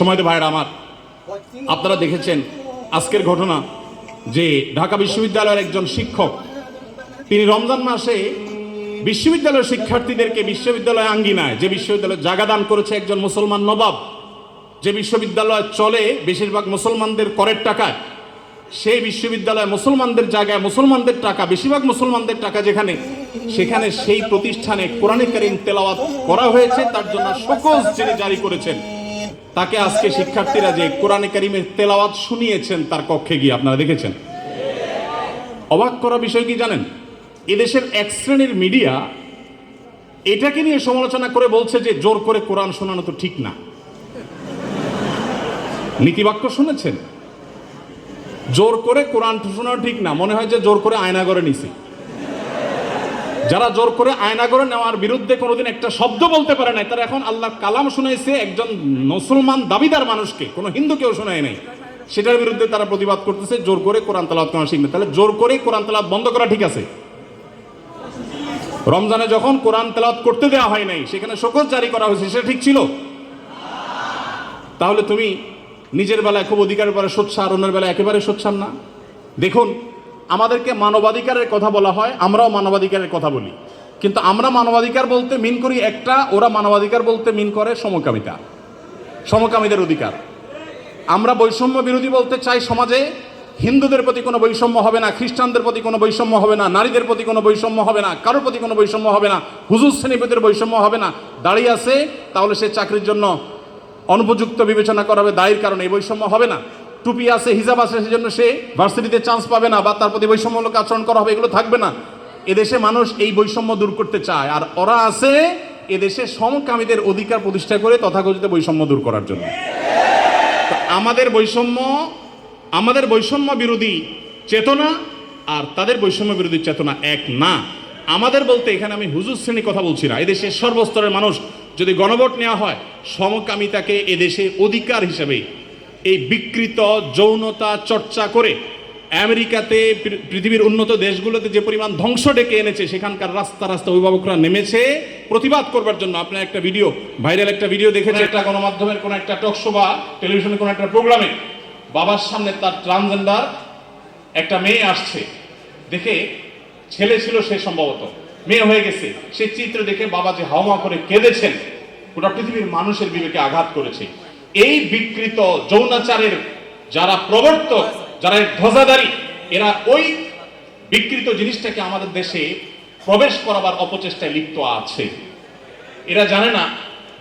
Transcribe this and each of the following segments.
সময় তো ভাইয়ের আমার। আপনারা দেখেছেন আজকের ঘটনা যে ঢাকা বিশ্ববিদ্যালয়ের একজন শিক্ষক, তিনি রমজান মাসে বিশ্ববিদ্যালয়ের শিক্ষার্থীদেরকে বিশ্ববিদ্যালয় আঙ্গিনায়, যে বিশ্ববিদ্যালয় জায়গা দান করেছে একজন মুসলমান নবাব, যে বিশ্ববিদ্যালয় চলে বেশিরভাগ মুসলমানদের করের টাকায়, সেই বিশ্ববিদ্যালয় মুসলমানদের জায়গায় মুসলমানদের টাকা, বেশিরভাগ মুসলমানদের টাকা যেখানে, সেখানে সেই প্রতিষ্ঠানে কোরআনে তেলাওয়াত করা হয়েছে, তার জন্য সকল যিনি জারি করেছেন। তাকে আজকে শিক্ষার্থীরা যে কোরআনে কারিমের তেলাওয়াত শুনিয়েছেন, তার কক্ষে গিয়ে আপনারা দেখেছেন। অবাক করা বিষয় কি জানেন? এদেশের এক শ্রেণির মিডিয়া এটাকে নিয়ে সমালোচনা করে বলছে যে, জোর করে কোরআন শোনানো তো ঠিক না। নীতিবাক্য শুনেছেন? জোর করে কোরআন শোনানো ঠিক না। মনে হয় যে জোর করে আয়না করে নিছি। যারা জোর করে আয়না করে নেওয়ার বিরুদ্ধে কোনোদিন একটা শব্দ বলতে পারে নাই, তারা এখন আল্লাহ কালাম শুনাইছে একজন মুসলমান দাবিদার মানুষকে, কোনো হিন্দু কেউ শোনায় নাই। সেটার বিরুদ্ধে তারা প্রতিবাদ করতেছে, জোর করে কোরআন তালাত করা শিখবে। তাহলে জোর করে কোরআন তালাত বন্ধ করা ঠিক আছে? রমজানে যখন কোরআন তেলাওয়াত করতে দেওয়া হয় নাই, সেখানে শোকজ জারি করা হয়েছে, সেটা ঠিক ছিল? তাহলে তুমি নিজের বেলায় খুব অধিকারের পরে সোচ্ছার অন্যের বেলায় একেবারে সোচ্ছার না? দেখুন আমাদেরকে মানবাধিকারের কথা বলা হয়, আমরাও মানবাধিকারের কথা বলি। কিন্তু আমরা মানবাধিকার বলতে মিন করি একটা, ওরা মানবাধিকার বলতে মিন করে সমকামিতা, সমকামীদের অধিকার। আমরা বৈষম্য বিরোধী বলতে চাই সমাজে, হিন্দুদের প্রতি কোনো বৈষম্য হবে না, খ্রিস্টানদের প্রতি কোনো বৈষম্য হবে না, নারীদের প্রতি কোনো বৈষম্য হবে না, কারোর প্রতি কোনো বৈষম্য হবে না, হুজুর শ্রেণীপতির বৈষম্য হবে না, দাঁড়িয়ে আছে, তাহলে সে চাকরির জন্য অনুপযুক্ত বিবেচনা করা হবে দায়ের কারণে এই বৈষম্য হবে না। টুপি আছে, হিজাব আছে, সেজন্য সে ভার্সিটিতে চান্স পাবে না বা তার প্রতি বৈষম্যমূলক আচরণ করা হবে, এগুলো থাকবে না। এদেশে মানুষ এই বৈষম্য দূর করতে চায় আর ওরা আছে এদেশে সমকামীদের অধিকার প্রতিষ্ঠা করে তথাকথিত বৈষম্য দূর করার জন্য। আমাদের বৈষম্য আমাদের বৈষম্য বিরোধী চেতনা আর তাদের বৈষম্য বিরোধী চেতনা এক না। আমাদের বলতে এখানে আমি হুজুর শ্রেণি কথা বলছি না। এদেশের সর্বস্তরের মানুষ যদি গণভোট নেওয়া হয়, সমকামিতাকে এদেশে অধিকার হিসেবে এই বিকৃত যৌনতা চর্চা করে আমেরিকাতে পৃথিবীর উন্নত দেশগুলোতে যে পরিমাণ ধ্বংস ডেকে এনেছে, সেখানকার রাস্তা রাস্তা অভিভাবকরা নেমেছে প্রতিবাদ করবার জন্য। আপনার একটা ভিডিও, ভাইরাল একটা ভিডিও দেখেছে একটা গণমাধ্যমের কোনো একটা টকশো বা টেলিভিশনের কোনো একটা প্রোগ্রামে। বাবার সামনে তার ট্রান্সজেন্ডার একটা মেয়ে আসছে, দেখে ছেলে ছিল সে সম্ভবত। মেয়ে হয়ে গেছে। সেই চিত্র দেখে বাবা যে হাওমা করে কেঁদেছেন, গোটা পৃথিবীর মানুষের বিবেকে আঘাত করেছে। এই বিকৃত যৌনাচারের যারা প্রবর্তক, যারা এর ধ্বজাধারী, এরা ওই বিকৃত জিনিসটাকে আমাদের দেশে প্রবেশ করাবার অপচেষ্টায় লিপ্ত আছে। এরা জানে না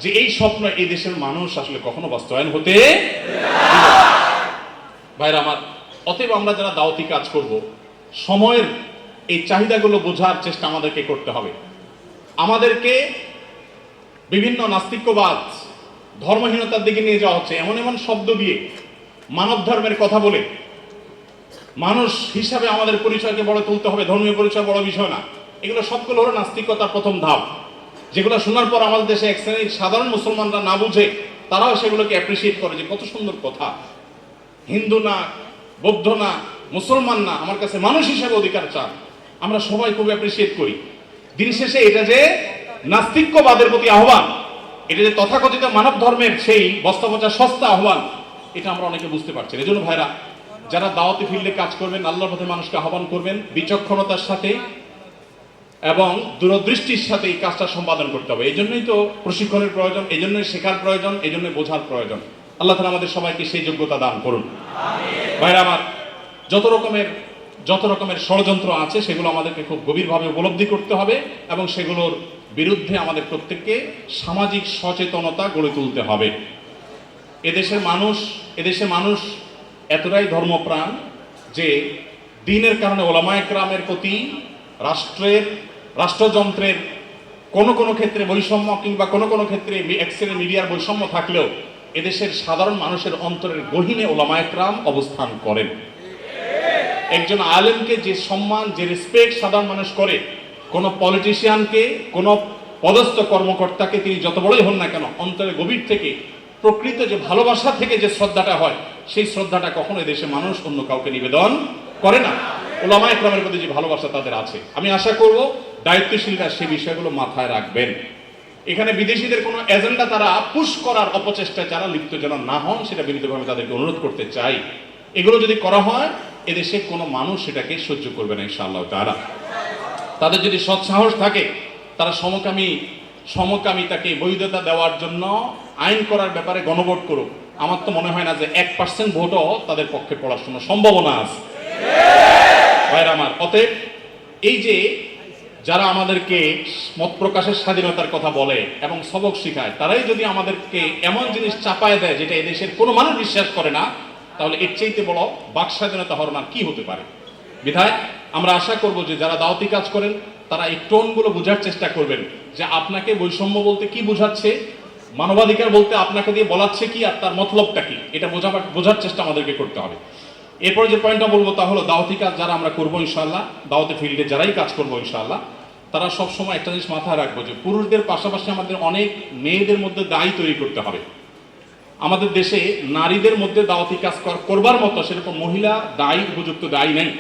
যে এই স্বপ্ন এই দেশের মানুষ আসলে কখনো বাস্তবায়ন হতে ভাইরা আমার, অতএব আমরা যারা দাওয়াতি কাজ করব, সময়ের এই চাহিদাগুলো বোঝার চেষ্টা আমাদেরকে করতে হবে। আমাদেরকে বিভিন্ন নাস্তিক্যবাদ ধর্মহীনতার দিকে নিয়ে যাওয়া হচ্ছে, এমন এমন শব্দ দিয়ে মানব ধর্মের কথা বলে মানুষ হিসাবে আমাদের পরিচয়কে বড় তুলতে হবে, ধর্মীয় পরিচয় বড় বিষয় না। এগুলো সবগুলো হলো নাস্তিকতার প্রথম ধাপ। যেগুলো শোনার পর আমাদের দেশে এক শ্রেণির সাধারণ মুসলমানরা না বুঝে, তারাও সেগুলোকে অ্যাপ্রিসিয়েট করে যে, কত সুন্দর কথা। হিন্দু না, বৌদ্ধ না, মুসলমান না, আমার কাছে মানুষ হিসাবে অধিকার চান। আমরা সবাই খুব অ্যাপ্রিসিয়েট করি। দিন শেষে এটা যে নাস্তিক্যবাদের প্রতি আহ্বান এটা যে তথাকথিত মানব ধর্মের সেই বস্তাপচা সস্তা আহ্বান, এটা আমরা অনেকে বুঝতে পারছি। এজন্য ভাইরা, যারা দাওয়াতি ফিল্ডে কাজ করবেন, আল্লাহর পথে মানুষকে আহ্বান করবেন, বিচক্ষণতার সাথে এবং দূরদৃষ্টির সাথে এই কাজটা সম্পাদন করতে হবে। এই জন্যই তো প্রশিক্ষণের প্রয়োজন, এই জন্যই শেখার প্রয়োজন, এই জন্যই বোঝার প্রয়োজন। আল্লাহ তালা আমাদের সবাইকে সেই যোগ্যতা দান করুন। ভাইরা আমার, যত রকমের যত রকমের ষড়যন্ত্র আছে, সেগুলো আমাদেরকে খুব গভীরভাবে উপলব্ধি করতে হবে এবং সেগুলোর বিরুদ্ধে আমাদের প্রত্যেককে সামাজিক সচেতনতা গড়ে তুলতে হবে। এদেশের মানুষ এদেশের মানুষ এতটাই ধর্মপ্রাণ যে দিনের কারণে ওলামায় ক্রামের প্রতি রাষ্ট্রের, রাষ্ট্রযন্ত্রের কোনো কোনো ক্ষেত্রে বৈষম্য কিংবা কোনো কোনো ক্ষেত্রে এক্সের মিডিয়ার বৈষম্য থাকলেও এদেশের সাধারণ মানুষের অন্তরের গহীনে ওলামায় ক্রাম অবস্থান করেন। একজন আলেমকে যে সম্মান, যে রেসপেক্ট সাধারণ মানুষ করে কোনো পলিটিশিয়ানকে কোনো পদস্থ কর্মকর্তাকে তিনি যত বড়ই হন না কেন, অন্তরে গভীর থেকে, প্রকৃত যে ভালোবাসা থেকে যে শ্রদ্ধাটা হয়, সেই শ্রদ্ধাটা কখনো দেশে মানুষ অন্য কাউকে নিবেদন করে না। ওলামা একরামের প্রতি যে ভালোবাসা তাদের আছে। আমি আশা করব দায়িত্বশীলরা সেই বিষয়গুলো মাথায় রাখবেন। এখানে বিদেশিদের কোনো এজেন্ডা তারা পুশ করার অপচেষ্টায় যারা লিপ্ত যেন না হন, সেটা বিনীতভাবে তাদেরকে অনুরোধ করতে চাই। এগুলো যদি করা হয় এদেশে কোনো মানুষ সেটাকে সহ্য করবে না, ইনশাআল্লাহ তারা তাদের যদি সৎসাহস থাকে, তারা সমকামী সমকামিতাকে বৈধতা দেওয়ার জন্য আইন করার ব্যাপারে গণভোট করুক। আমার তো মনে হয় না যে এক পার্সেন্ট ভোটও তাদের পক্ষে পড়ার জন্য সম্ভাবনা আছে। আমার, অতএব এই যে যারা আমাদেরকে মত প্রকাশের স্বাধীনতার কথা বলে এবং সবক শিখায়, তারাই যদি আমাদেরকে এমন জিনিস চাপায় দেয় যেটা এদেশের কোনো মানুষ বিশ্বাস করে না, তাহলে এর চাইতে বড় বাক স্বাধীনতা হরমার কি হতে পারে? বিধায় আমরা আশা করব যে যারা দাওয়াতি কাজ করেন, তারা এই টোনগুলো বোঝার চেষ্টা করবেন যে আপনাকে বৈষম্য বলতে কি বোঝাচ্ছে, মানবাধিকার বলতে আপনাকে দিয়ে বলাচ্ছে কি আর তার মতলবটা কি, এটা বোঝাবার বোঝার চেষ্টা আমাদেরকে করতে হবে। এরপরে যে পয়েন্টটা বলব তা হলো দাওয়াতি কাজ যারা আমরা করব ইনশাল্লাহ দাওয়াতি ফিল্ডে যারাই কাজ করব ইনশাল্লাহ তারা সব সময় একটা জিনিস মাথায় রাখব যে পুরুষদের পাশাপাশি আমাদের অনেক মেয়েদের মধ্যে দায়ী তৈরি করতে হবে। আমাদের দেশে নারীদের মধ্যে দাওয়াতি কাজ কর- করবার মতো সেরকম মহিলা দায়ী, উপযুক্ত দায়ী নেই।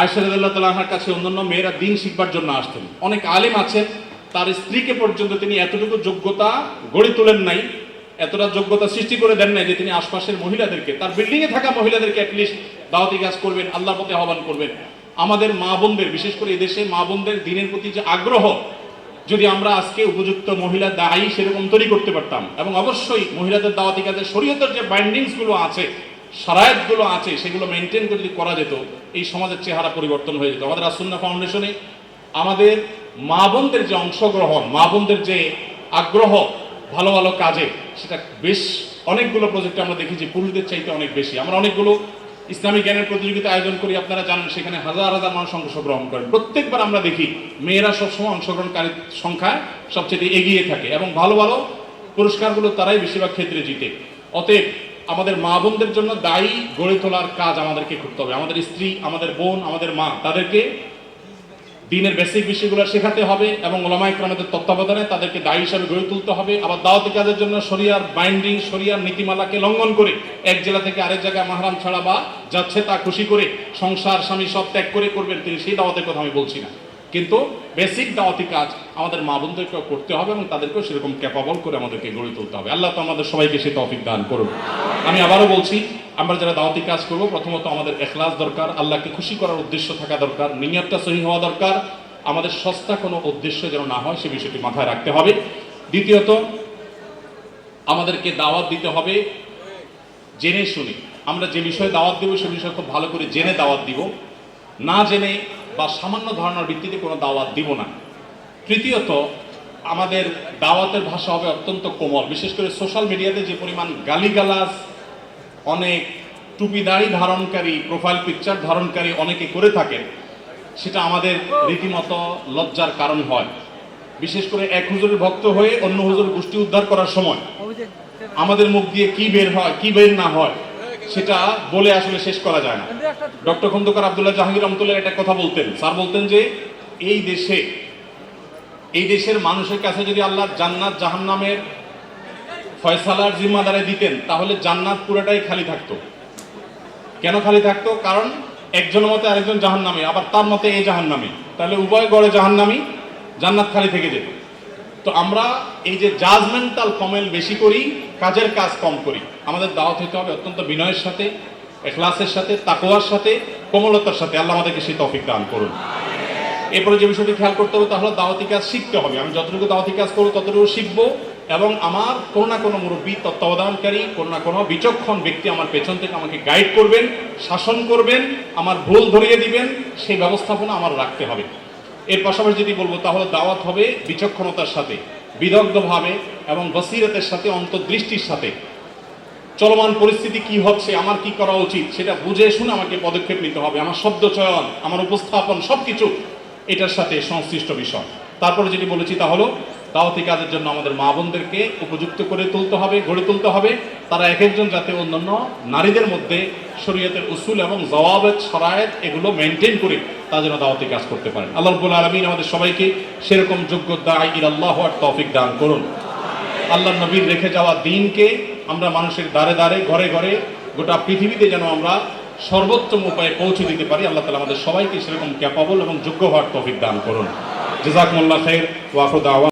আয়সা রাদিয়াল্লাহু তাআলার কাছে অন্যান্য মেয়েরা দিন শিখবার জন্য আসতেন। অনেক আলেম আছেন তার স্ত্রীকে পর্যন্ত তিনি এতটুকু যোগ্যতা গড়ে তোলেন নাই, এতটা যোগ্যতা সৃষ্টি করে দেন নাই যে তিনি আশপাশের মহিলাদেরকে, তার বিল্ডিং এ থাকা মহিলাদেরকে অ্যাটলিস্ট দাওয়াতি কাজ করবেন, আল্লাহর প্রতি আহ্বান করবেন। আমাদের মা বোনদের, বিশেষ করে এদেশে মা বোনদের দিনের প্রতি যে আগ্রহ, যদি আমরা আজকে উপযুক্ত মহিলা দায়ী সেরকম তৈরি করতে পারতাম, এবং অবশ্যই মহিলাদের দাওয়াতি কাজের শরীয়তের যে বাইন্ডিংসগুলো আছে সারায়তগুলো আছে, সেগুলো মেনটেন করে যদি করা যেত, এই সমাজের চেহারা পরিবর্তন হয়ে যেত। আমাদের আসুন্না ফাউন্ডেশনে আমাদের মা বোনদের যে অংশগ্রহণ, মা বোনদের যে আগ্রহ, ভালো ভালো কাজে, সেটা বেশ অনেকগুলো প্রজেক্টে আমরা দেখি যে পুরুষদের চাইতে অনেক বেশি। আমরা অনেকগুলো ইসলামী জ্ঞানের প্রতিযোগিতা আয়োজন করি, আপনারা জানেন, সেখানে হাজার হাজার মানুষ অংশগ্রহণ করেন প্রত্যেকবার আমরা দেখি, মেয়েরা সবসময় অংশগ্রহণকারী সংখ্যায় সবচেয়ে এগিয়ে থাকে এবং ভালো ভালো পুরস্কারগুলো তারাই বেশিরভাগ ক্ষেত্রে জিতে। অতএব আমাদের মা বোনদের জন্য দায়ী গড়ে তোলার কাজ আমাদেরকে করতে হবে। আমাদের স্ত্রী, আমাদের বোন, আমাদের মা, তাদেরকে দিনের বেসিক বিষয়গুলো শেখাতে হবে এবং ওলামা ইকরামের তত্ত্বাবধানে তাদেরকে দায়ী হিসাবে গড়ে তুলতে হবে। আবার দাওয়াতি কাজের জন্য শরিয়ার বাইন্ডিং শরিয়ার নীতিমালাকে লঙ্ঘন করে এক জেলা থেকে আরেক জায়গায় মাহরাম ছাড়া বা যাচ্ছে তা খুশি করে সংসার, স্বামী সব ত্যাগ করে করবেন তিনি, সেই দাওয়াতের কথা আমি বলছি না। কিন্তু বেসিক দাওয়াতি কাজ আমাদের মা বোনদেরকেও করতে হবে এবং তাদেরকেও সেরকম ক্যাপাবল করে আমাদেরকে গড়ে তুলতে হবে। আল্লাহ তো আমাদের সবাইকে সে তৌফিক দান করুন আমি আবারও বলছি, আমরা যারা দাওয়াতি কাজ করব, প্রথমত আমাদের এখলাস দরকার, আল্লাহকে খুশি করার উদ্দেশ্য থাকা দরকার, নিয়তটা সহি হওয়া দরকার, আমাদের সস্তা কোনো উদ্দেশ্য যেন না হয় সে বিষয়টি মাথায় রাখতে হবে। দ্বিতীয়ত, আমাদেরকে দাওয়াত দিতে হবে জেনে শুনে। আমরা যে বিষয়ে দাওয়াত দেবো, সে বিষয়ে খুব ভালো করে জেনে দাওয়াত দিব। না জেনে বা সামান্য ধারণার ভিত্তিতে কোনো দাওয়াত দিব না। তৃতীয়ত আমাদের দাওয়াতের ভাষা হবে অত্যন্ত কোমল। বিশেষ করে সোশ্যাল মিডিয়াতে যে পরিমাণ গালিগালাজ অনেক টুপি দাড়ি ধারণকারী প্রোফাইল পিকচার ধারণকারী অনেকে করে থাকেন সেটা আমাদের রীতিমতো লজ্জার কারণ হয়। বিশেষ করে এক হুজুরের ভক্ত হয়ে অন্য হুজুর গোষ্ঠী উদ্ধার করার সময়। আমাদের মুখ দিয়ে কি বের হয় কি বের না হয় সেটা বলে আসলে শেষ করা যায় না। ডক্টর খন্দকার আবদুল্লাহ জাহাঙ্গীর রহমতুল্লাহ একটা কথা বলতেন। স্যার বলতেন যে, এই দেশে, এই দেশের মানুষের কাছে যদি আল্লাহ জান্নাত জাহান্নামের ফয়সালার জিম্মাদারে দিতেন, তাহলে জান্নাত পুরোটাই খালি থাকতো। কেন খালি থাকতো? কারণ একজনের মতে আরেকজন জাহান্নামী, আবার তার মতে এই জাহান্নামী। তাহলে উভয় গড়ে জাহান্নামী, জান্নাত খালি থেকে যেত। তো আমরা এই যে জাজমেন্টাল কমেল বেশি করি, কাজের কাজ কম করি। আমাদের দাওয়াত হইতে হবে অত্যন্ত বিনয়ের সাথে, এখলাসের সাথে তাকোয়ার সাথে, কোমলতার সাথে। আল্লাহ আমাদেরকে সেই তফিক দান করুন। এরপরে যে বিষয়টি খেয়াল করতে হবে তাহলে দাওয়াতি কাজ শিখতে হবে। আমি যতটুকু দাওয়াতি কাজ করব, ততটুকু শিখব এবং আমার কোনো না কোনো মুরব্বী, তত্ত্বাবধানকারী, কোনো না কোনো বিচক্ষণ ব্যক্তি আমার পেছন থেকে আমাকে গাইড করবেন, শাসন করবেন, আমার ভুল ধরিয়ে দিবেন, সেই ব্যবস্থাপনা আমার রাখতে হবে। এর পাশাপাশি যদি বলব, তাহলে দাওয়াত হবে বিচক্ষণতার সাথে, বিদগ্ধভাবে এবং বসিরতের সাথে, অন্তর্দৃষ্টির সাথে। চলমান পরিস্থিতি কি হচ্ছে, আমার কি করা উচিত, সেটা বুঝে শুনে আমাকে পদক্ষেপ নিতে হবে। আমার শব্দ চয়ন, আমার উপস্থাপন সবকিছু, এটার সাথে সংশ্লিষ্ট বিষয়। তারপরে যেটি বলেছি তা হলো দাওয়াতি কাজের জন্য আমাদের মা বোনদেরকে উপযুক্ত করে তুলতে হবে, গড়ে তুলতে হবে। তারা এক একজন যাতে অন্যান্য নারীদের মধ্যে শরীয়তের উসুল এবং জওয়াবের সরায়ত এগুলো মেনটেন করে তা যেন দাওয়াতি কাজ করতে পারেন। আল্লাহ রব্বুল আলমিন আমাদের সবাইকে সেরকম যোগ্য দায় ইলাল্লাহ আর তৌফিক দান করুন। আল্লাহ নবীর রেখে যাওয়া দিনকে আমরা মানুষের দ্বারে দ্বারে, ঘরে ঘরে গোটা পৃথিবীতে যেন আমরা সর্বোত্তম উপায়ে পৌঁছে দিতে পারি। আল্লাহ তালা আমাদের সবাইকে সেরকম ক্যাপাবল এবং যোগ্য হওয়ার তৌফিক দান করুন। জেজাকমুল্লাহ খের ওয়াফুদ আওয়ান